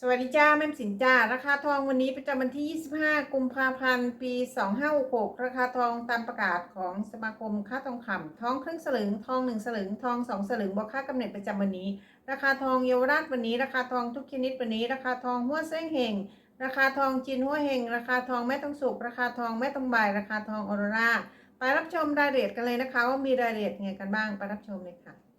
สวัสดีจ้าแม่สินจ้าราคาทองวันนี้ประจำวันที่ 25 กุมภาพันธ์ ปี 2566 ราคาทองตามประกาศของสมาคมค่าทองคำทองครึ่งสลึง ทอง 1 สลึง ทอง 2 สลึงบวกค่ากำเนิดประจำวันนี้ ราคาทองเยาวราชวันนี้ ราคาทองทุกชนิดวันนี้ ราคาทองหัวเส้นเฮงราคาทองจีนหัวเฮงราคาทองแม่ต้องสุกราคาทองแม่ต้องใบาย ราคาทองออโรราไปรับชมรายละเอียดกันเลยนะคะ ว่ามีรายละเอียดไงกันบ้างไปรับชมเลยค่ะ